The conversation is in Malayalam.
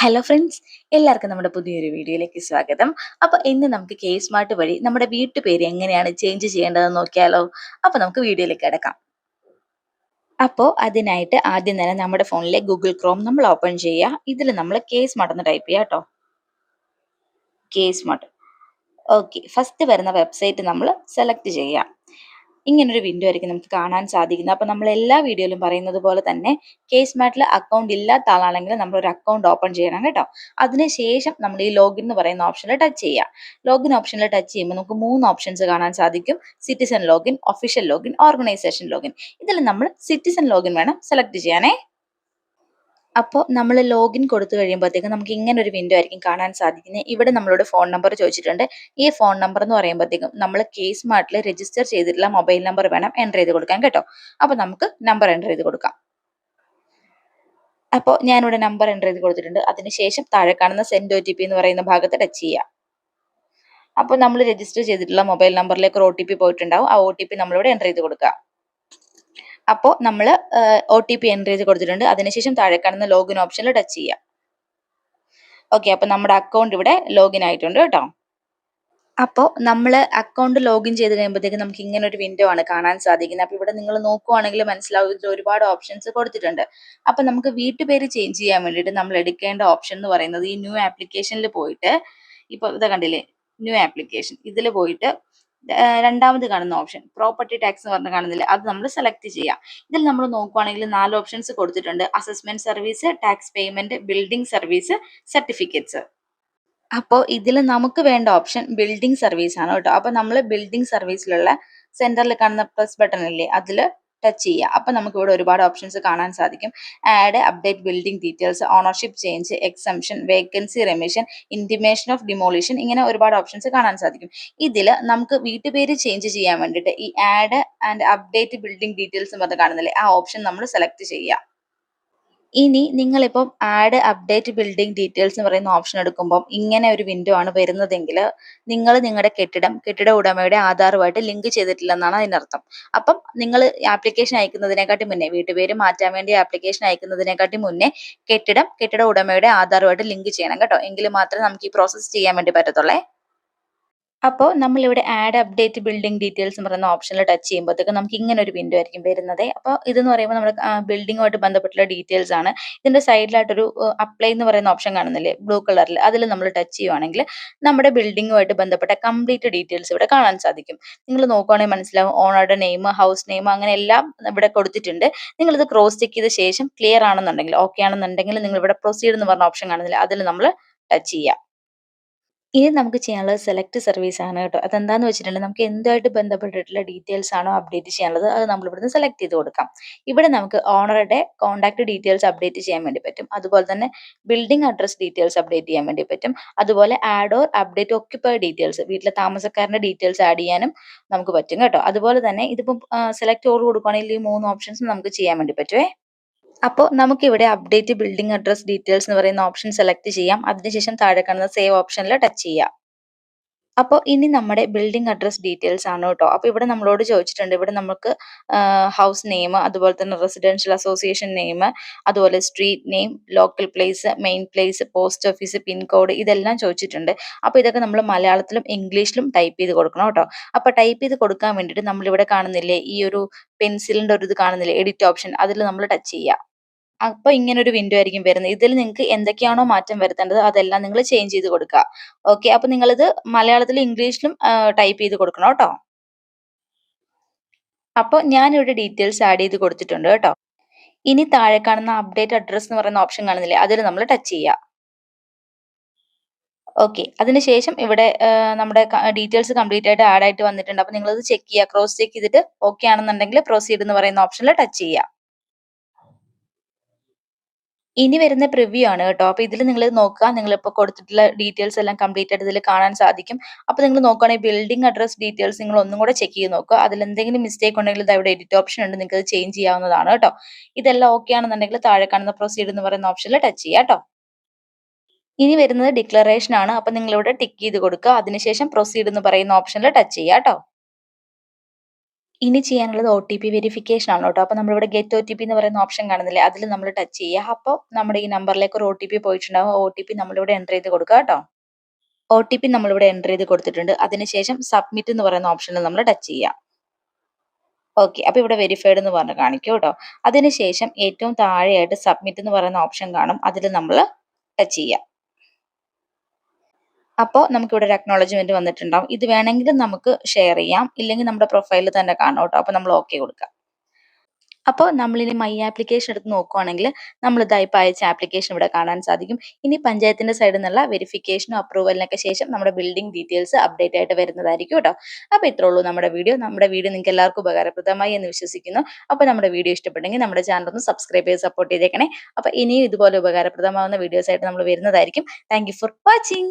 ഹലോ ഫ്രണ്ട്സ് എല്ലാവർക്കും നമ്മുടെ പുതിയൊരു വീഡിയോയിലേക്ക് സ്വാഗതം. അപ്പോൾ ഇന്ന് നമുക്ക് കെ സ്മാർട്ട് വഴി നമ്മുടെ വീട്ടുപേര് എങ്ങനെയാണ് ചേഞ്ച് ചെയ്യേണ്ടതെന്ന് നോക്കിയാലോ? അപ്പോൾ നമുക്ക് വീഡിയോയിലേക്ക് കിടക്കാം. അപ്പോൾ അതിനായിട്ട് ആദ്യം തന്നെ നമ്മുടെ ഫോണിലെ ഗൂഗിൾ ക്രോം നമ്മൾ ഓപ്പൺ ചെയ്യുക ഇതിൽ നമ്മൾ കെ സ്മാർട്ട് എന്ന് ടൈപ്പ് ചെയ്യുക കേട്ടോ കെ സ്മാർട്ട് ഓക്കെ ഫസ്റ്റ് വരുന്ന വെബ്സൈറ്റ് നമ്മൾ സെലക്ട് ചെയ്യുക ഇങ്ങനൊരു വിൻഡോ ആയിരിക്കും നമുക്ക് കാണാൻ സാധിക്കുന്നത്. അപ്പോൾ നമ്മൾ എല്ലാ വീഡിയോയിലും പറയുന്നത് പോലെ തന്നെ കേസ് മാറ്റിൽ അക്കൗണ്ട് ഇല്ലാത്ത ആളാണെങ്കിൽ നമ്മൾ ഒരു അക്കൗണ്ട് ഓപ്പൺ ചെയ്യണം കേട്ടോ. അതിനുശേഷം നമ്മൾ ഈ ലോഗിൻ എന്ന് പറയുന്ന ഓപ്ഷനിൽ ടച്ച് ചെയ്യാം. ലോഗിൻ ഓപ്ഷനിൽ ടച്ച് ചെയ്യുമ്പോൾ നമുക്ക് മൂന്ന് ഓപ്ഷൻസ് കാണാൻ സാധിക്കും. Citizen login official login organisation login ഇതിൽ നമ്മൾ സിറ്റിസൺ ലോഗിൻ വേണം സെലക്ട് ചെയ്യാനേ. അപ്പോൾ നമ്മൾ ലോഗിൻ കൊടുത്തു കഴിയുമ്പോഴത്തേക്കും നമുക്ക് ഇങ്ങനെ ഒരു വിൻഡോ ആയിരിക്കും കാണാൻ സാധിക്കുന്നത്. ഇവിടെ നമ്മളോട് ഫോൺ നമ്പർ ചോദിച്ചിട്ടുണ്ട്. ഈ ഫോൺ നമ്പർ എന്ന് പറയുമ്പോഴത്തേക്കും നമ്മൾ കേസ് മാർട്ടിൽ രജിസ്റ്റർ ചെയ്തിട്ടുള്ള മൊബൈൽ നമ്പർ വേണം എന്റർ ചെയ്ത് കൊടുക്കാൻ കേട്ടോ. അപ്പോൾ നമുക്ക് നമ്പർ എന്റർ ചെയ്ത് കൊടുക്കാം. അപ്പോൾ ഞാനിവിടെ നമ്പർ എന്റർ ചെയ്ത് കൊടുത്തിട്ടുണ്ട്. അതിനുശേഷം താഴെ കാണുന്ന സെൻഡ് ഒ എന്ന് പറയുന്ന ഭാഗത്ത് ടച്ച് ചെയ്യുക അപ്പോൾ നമ്മൾ രജിസ്റ്റർ ചെയ്തിട്ടുള്ള മൊബൈൽ നമ്പറിലേക്ക് ഒരു ഒ പോയിട്ടുണ്ടാവും. ആ ഒ നമ്മളിവിടെ എന്റർ ചെയ്ത് കൊടുക്കുക. അപ്പോൾ നമ്മൾ ഒ ടി പി എന്റർ ചെയ്ത് കൊടുത്തിട്ടുണ്ട്. അതിനുശേഷം താഴെ കാണുന്ന ലോഗിൻ ഓപ്ഷനിൽ ടച്ച് ചെയ്യാം. ഓക്കെ അപ്പോൾ നമ്മുടെ അക്കൗണ്ട് ഇവിടെ ലോഗിൻ ആയിട്ടുണ്ട് കേട്ടോ. അപ്പോൾ നമ്മൾ അക്കൗണ്ട് ലോഗിൻ ചെയ്ത് കഴിയുമ്പോഴത്തേക്ക് നമുക്ക് ഇങ്ങനെ ഒരു വിൻഡോ ആണ് കാണാൻ സാധിക്കുന്നത്. അപ്പോൾ ഇവിടെ നിങ്ങൾ നോക്കുവാണെങ്കിൽ മനസ്സിലാവും ഇതിൽ ഒരുപാട് ഓപ്ഷൻസ് കൊടുത്തിട്ടുണ്ട്. അപ്പോൾ നമുക്ക് വീട്ടുപേര് ചേഞ്ച് ചെയ്യാൻ വേണ്ടിയിട്ട് നമ്മൾ എടുക്കേണ്ട ഓപ്ഷൻ എന്ന് പറയുന്നത് ഈ ന്യൂ ആപ്ലിക്കേഷനിൽ പോയിട്ട് ഇപ്പോൾ ഇതാ കണ്ടില്ലേ ന്യൂ ആപ്ലിക്കേഷൻ ഇതിൽ പോയിട്ട് രണ്ടാമത് കാണുന്ന ഓപ്ഷൻ പ്രോപ്പർട്ടി ടാക്സ് എന്ന് പറഞ്ഞ് കാണുന്നില്ല അത് നമ്മൾ സെലക്ട് ചെയ്യാം. ഇതിൽ നമ്മൾ നോക്കുവാണെങ്കിൽ നാല് ഓപ്ഷൻസ് കൊടുത്തിട്ടുണ്ട്. Assessment service tax payment building service certificates അപ്പോൾ ഇതിൽ നമുക്ക് വേണ്ട ഓപ്ഷൻ ബിൽഡിംഗ് സർവീസ് ആണ് കേട്ടോ. അപ്പോൾ നമ്മൾ ബിൽഡിംഗ് സർവീസിലുള്ള സെന്ററിൽ കാണുന്ന പ്ലസ് ബട്ടൺ അല്ലേ അതിൽ ടച്ച് ചെയ്യുക. അപ്പം നമുക്ക് ഇവിടെ ഒരുപാട് ഓപ്ഷൻസ് കാണാൻ സാധിക്കും. Add update building details ownership change exemption vacancy remission intimation of demolition ഇങ്ങനെ ഒരുപാട് ഓപ്ഷൻസ് കാണാൻ സാധിക്കും. ഇതിൽ നമുക്ക് വീട്ടുപേര് ചേഞ്ച് ചെയ്യാൻ വേണ്ടിയിട്ട് ഈ add and update building details എന്ന് പറഞ്ഞ് കാണുന്നില്ലേ ആ ഓപ്ഷൻ നമ്മൾ സെലക്ട് ചെയ്യുക. ഇനി നിങ്ങളിപ്പം ആഡ് അപ്ഡേറ്റ് ബിൽഡിംഗ് ഡീറ്റെയിൽസ് എന്ന് പറയുന്ന ഓപ്ഷൻ എടുക്കുമ്പോൾ ഇങ്ങനെ ഒരു വിൻഡോ ആണ് വരുന്നതെങ്കിൽ നിങ്ങൾ നിങ്ങളുടെ കെട്ടിടം കെട്ടിട ഉടമയുടെ ആധാറുമായിട്ട് ലിങ്ക് ചെയ്തിട്ടില്ലെന്നാണ് അതിനർത്ഥം. അപ്പം നിങ്ങൾ ആപ്ലിക്കേഷൻ അയക്കുന്നതിനെക്കാട്ടി മുന്നേ വീട്ടുപേര് മാറ്റാൻ വേണ്ടി ആപ്ലിക്കേഷൻ അയക്കുന്നതിനെക്കാട്ടി മുന്നേ കെട്ടിടം കെട്ടിട ഉടമയുടെ ആധാറുമായിട്ട് ലിങ്ക് ചെയ്യണം കേട്ടോ. എങ്കിൽ മാത്രമേ നമുക്ക് ഈ പ്രോസസ്സ് ചെയ്യാൻ വേണ്ടി പറ്റത്തുള്ളേ. അപ്പോൾ നമ്മളിവിടെ ആഡ് അപ്ഡേറ്റ് ബിൽഡിംഗ് ഡീറ്റെയിൽസ് പറയുന്ന ഓപ്ഷനിൽ ടച്ച് ചെയ്യുമ്പോഴത്തേക്ക് നമുക്ക് ഇങ്ങനെ ഒരു വിൻഡോ ആയിരിക്കും വരുന്നത്. അപ്പോൾ ഇതെന്ന് പറയുമ്പോൾ നമ്മുടെ ബിൽഡിങ്ങുമായിട്ട് ബന്ധപ്പെട്ടുള്ള ഡീറ്റെയിൽസ് ആണ്. ഇതിന്റെ സൈഡിലായിട്ടൊരു അപ്ലൈ എന്ന് പറയുന്ന ഓപ്ഷൻ കാണുന്നില്ലേ? ബ്ലൂ കളറിൽ അതിൽ നമ്മൾ ടച്ച് ചെയ്യുവാണെങ്കിൽ നമ്മുടെ ബിൽഡിങ്ങുമായിട്ട് ബന്ധപ്പെട്ട കംപ്ലീറ്റ് ഡീറ്റെയിൽസ് ഇവിടെ കാണാൻ സാധിക്കും. നിങ്ങൾ നോക്കുവാണെങ്കിൽ മനസ്സിലാവും ഓണറുടെ നെയിം ഹൗസ് നെയിം അങ്ങനെ എല്ലാം ഇവിടെ കൊടുത്തിട്ടുണ്ട്. നിങ്ങൾ ഇത് ക്രോസ് ചെക്ക് ചെയ്ത ശേഷം ക്ലിയർ ആണെന്നുണ്ടെങ്കിൽ ഓക്കെ ആണെന്നുണ്ടെങ്കിൽ നിങ്ങൾ ഇവിടെ പ്രൊസീഡ് എന്ന് പറഞ്ഞ ഓപ്ഷൻ കാണുന്നില്ല? അതിൽ നമ്മൾ ടച്ച് ചെയ്യാം. ഇനി നമുക്ക് ചെയ്യാനുള്ളത് സെലക്ട് സർവീസ് ആണ് കേട്ടോ. അതെന്താന്ന് വെച്ചിട്ടുണ്ടെങ്കിൽ നമുക്ക് എന്തുമായിട്ട് ബന്ധപ്പെട്ടിട്ടുള്ള ഡീറ്റെയിൽസ് ആണോ അപ്ഡേറ്റ് ചെയ്യാനുള്ളത് അത് നമ്മൾ ഇവിടുന്ന് സെലക്ട് ചെയ്ത് കൊടുക്കാം. ഇവിടെ നമുക്ക് ഓണറുടെ കോൺടാക്ട് ഡീറ്റെയിൽസ് അപ്ഡേറ്റ് ചെയ്യാൻ വേണ്ടി പറ്റും. അതുപോലെ തന്നെ ബിൽഡിംഗ് അഡ്രസ് ഡീറ്റെയിൽസ് അപ്ഡേറ്റ് ചെയ്യാൻ വേണ്ടി പറ്റും. അതുപോലെ add or update occupy details വീട്ടിലെ താമസക്കാരന്റെ ഡീറ്റെയിൽസ് ആഡ് ചെയ്യാനും നമുക്ക് പറ്റും കേട്ടോ. അതുപോലെ തന്നെ ഇതിപ്പം സെലക്ട് ഓർ കൊടുക്കുകയാണെങ്കിൽ ഈ മൂന്ന് ഓപ്ഷൻസ് നമുക്ക് ചെയ്യാൻ വേണ്ടി പറ്റുമേ അപ്പോൾ നമുക്കിവിടെ അപ്ഡേറ്റ് ബിൽഡിംഗ് അഡ്രസ് ഡീറ്റെയിൽസ് എന്ന് പറയുന്ന ഓപ്ഷൻ സെലക്ട് ചെയ്യാം. അതിനുശേഷം താഴെ കാണുന്ന സേവ് ഓപ്ഷനിൽ ടച്ച് ചെയ്യാം. അപ്പോൾ ഇനി നമ്മുടെ ബിൽഡിംഗ് അഡ്രസ് ഡീറ്റെയിൽസ് ആണ് കേട്ടോ. അപ്പോൾ ഇവിടെ നമ്മളോട് ചോദിച്ചിട്ടുണ്ട് ഇവിടെ നമുക്ക് ഹൗസ് നെയിം അതുപോലെ തന്നെ റെസിഡൻഷ്യൽ അസോസിയേഷൻ നെയിം അതുപോലെ street name local place main place post office pincode ഇതെല്ലാം ചോദിച്ചിട്ടുണ്ട്. അപ്പോൾ ഇതൊക്കെ നമ്മൾ മലയാളത്തിലും ഇംഗ്ലീഷിലും ടൈപ്പ് ചെയ്ത് കൊടുക്കണം കേട്ടോ. അപ്പോൾ ടൈപ്പ് ചെയ്ത് കൊടുക്കാൻ വേണ്ടിയിട്ട് നമ്മളിവിടെ കാണുന്നില്ലേ ഈ ഒരു പെൻസിലിന്റെ ഒരു ഇത് കാണുന്നില്ലേ എഡിറ്റ് ഓപ്ഷൻ അതിൽ നമ്മൾ ടച്ച് ചെയ്യുക. അപ്പൊ ഇങ്ങനെ ഒരു വിൻഡോ ആയിരിക്കും വരുന്നത്. ഇതിൽ നിങ്ങൾക്ക് എന്തൊക്കെയാണോ മാറ്റം വരുത്തേണ്ടത് അതെല്ലാം നിങ്ങൾ ചേഞ്ച് ചെയ്ത് കൊടുക്കുക. ഓക്കെ അപ്പൊ നിങ്ങളിത് മലയാളത്തിലും ഇംഗ്ലീഷിലും ടൈപ്പ് ചെയ്ത് കൊടുക്കണം കേട്ടോ. അപ്പോൾ ഞാനിവിടെ ഡീറ്റെയിൽസ് ആഡ് ചെയ്ത് കൊടുത്തിട്ടുണ്ട് കേട്ടോ. ഇനി താഴെ കാണുന്ന അപ്ഡേറ്റ് അഡ്രസ് എന്ന് പറയുന്ന ഓപ്ഷൻ കാണുന്നില്ലേ അതിൽ നമ്മൾ ടച്ച് ചെയ്യുക ഓക്കെ അതിനുശേഷം ഇവിടെ നമ്മുടെ ഡീറ്റെയിൽസ് കംപ്ലീറ്റ് ആയിട്ട് ആഡ് ആയിട്ട് വന്നിട്ടുണ്ട്. അപ്പോൾ നിങ്ങളത് ചെക്ക് ചെയ്യുക. ക്രോസ് ചെക്ക് ചെയ്തിട്ട് ഓക്കെ ആണെന്നുണ്ടെങ്കിൽ പ്രൊസീഡ് എന്ന് പറയുന്ന ഓപ്ഷനിൽ ടച്ച് ചെയ്യുക ഇനി വരുന്ന പ്രിവ്യൂ ആണ് കേട്ടോ. അപ്പൊ ഇതിൽ നിങ്ങൾ നോക്കുക. നിങ്ങൾ ഇപ്പോൾ കൊടുത്തിട്ടുള്ള ഡീറ്റെയിൽസ് എല്ലാം കംപ്ലീറ്റ് ആയിട്ട് ഇതിൽ കാണാൻ സാധിക്കും. അപ്പൊ നിങ്ങൾ നോക്കുകയാണെങ്കിൽ ബിൽഡിംഗ് അഡ്രസ് ഡീറ്റെയിൽസ് നിങ്ങൾ ഒന്നും കൂടെ ചെക്ക് ചെയ്ത് നോക്കുക. അതിൽ എന്തെങ്കിലും മിസ്റ്റേക്ക് ഉണ്ടെങ്കിൽ ഇത് അവിടെ എഡിറ്റ് ഓപ്ഷൻ ഉണ്ട്. നിങ്ങൾക്ക് അത് ചേഞ്ച് ചെയ്യാവുന്നതാണ് കേട്ടോ. ഇതെല്ലാം ഓക്കെ ആണെന്നുണ്ടെങ്കിൽ താഴെ കാണുന്ന പ്രൊസീഡ് എന്ന് പറയുന്ന ഓപ്ഷനിൽ ടച്ച് ചെയ്യാം കേട്ടോ. ഇനി വരുന്നത് ഡിക്ലറേഷൻ ആണ്. അപ്പൊ നിങ്ങളിവിടെ ടിക്ക് ചെയ്ത് കൊടുക്കുക. അതിനുശേഷം പ്രൊസീഡ് എന്ന് പറയുന്ന ഓപ്ഷനിൽ ടച്ച് ചെയ്യാം കേട്ടോ. ഇനി ചെയ്യാനുള്ളത് ഒ ടി പി വെരിഫിക്കേഷൻ ആണ് കേട്ടോ. അപ്പോൾ നമ്മളിവിടെ ഗെറ്റ് ഒ ടി പി എന്ന് പറയുന്ന ഓപ്ഷൻ കാണുന്നില്ലേ? അതിൽ നമ്മൾ ടച്ച് ചെയ്യുക. അപ്പോൾ നമ്മുടെ ഈ നമ്പറിലേക്ക് ഒരു ഒ ടി പി പോയിട്ടുണ്ടാവും. ഒ ടി പി നമ്മളിവിടെ എന്റർ ചെയ്ത് കൊടുക്കുക കേട്ടോ. ഒ ടി പി നമ്മളിവിടെ എന്റർ ചെയ്ത് കൊടുത്തിട്ടുണ്ട്. അതിനുശേഷം സബ്മിറ്റ് എന്ന് പറയുന്ന ഓപ്ഷനിൽ നമ്മൾ ടച്ച് ചെയ്യുക. ഓക്കെ അപ്പോൾ ഇവിടെ വെരിഫൈഡ് എന്ന് പറഞ്ഞ് കാണിക്കും കേട്ടോ. അതിനുശേഷം ഏറ്റവും താഴെയായിട്ട് സബ്മിറ്റ് എന്ന് പറയുന്ന ഓപ്ഷൻ കാണും. അതിൽ നമ്മൾ ടച്ച് ചെയ്യുക. അപ്പോൾ നമുക്കിവിടെ ഒരു അക്നോളജ്മെന്റ് വന്നിട്ടുണ്ടാവും. ഇത് വേണമെങ്കിൽ നമുക്ക് ഷെയർ ചെയ്യാം. ഇല്ലെങ്കിൽ നമ്മുടെ പ്രൊഫൈലിൽ തന്നെ കാണാം കേട്ടോ. അപ്പോൾ നമ്മൾ ഓക്കെ കൊടുക്കാം. അപ്പോൾ നമ്മളിനി മൈ ആപ്ലിക്കേഷൻ എടുത്ത് നോക്കുവാണെങ്കിൽ നമ്മൾ ഇതായി ഇപ്പോൾ അയച്ച ആപ്ലിക്കേഷൻ ഇവിടെ കാണാൻ സാധിക്കും. ഇനി പഞ്ചായത്തിന്റെ സൈഡിൽ നിന്നുള്ള വെരിഫിക്കേഷനും അപ്രൂവലിനൊക്കെ ശേഷം നമ്മുടെ ബിൽഡിംഗ് ഡീറ്റെയിൽസ് അപ്ഡേറ്റ് ആയിട്ട് വരുന്നതായിരിക്കും കേട്ടോ. അപ്പോൾ ഇത്രേ ഉള്ളൂ നമ്മുടെ വീഡിയോ നമ്മുടെ വീഡിയോ നിങ്ങൾക്ക് എല്ലാവർക്കും ഉപകാരപ്രദമായി എന്ന് വിശ്വസിക്കുന്നു. അപ്പോൾ നമ്മുടെ വീഡിയോ ഇഷ്ടപ്പെട്ടെങ്കിൽ നമ്മുടെ ചാനൽ ഒന്ന് സബ്സ്ക്രൈബ് ചെയ്ത് സപ്പോർട്ട് ചെയ്തേക്കണേ. അപ്പോൾ ഇനിയും ഇതുപോലെ ഉപകാരപ്രദമാവുന്ന വീഡിയോസ് ആയിട്ട് നമ്മൾ വരുന്നതായിരിക്കും. Thank for watching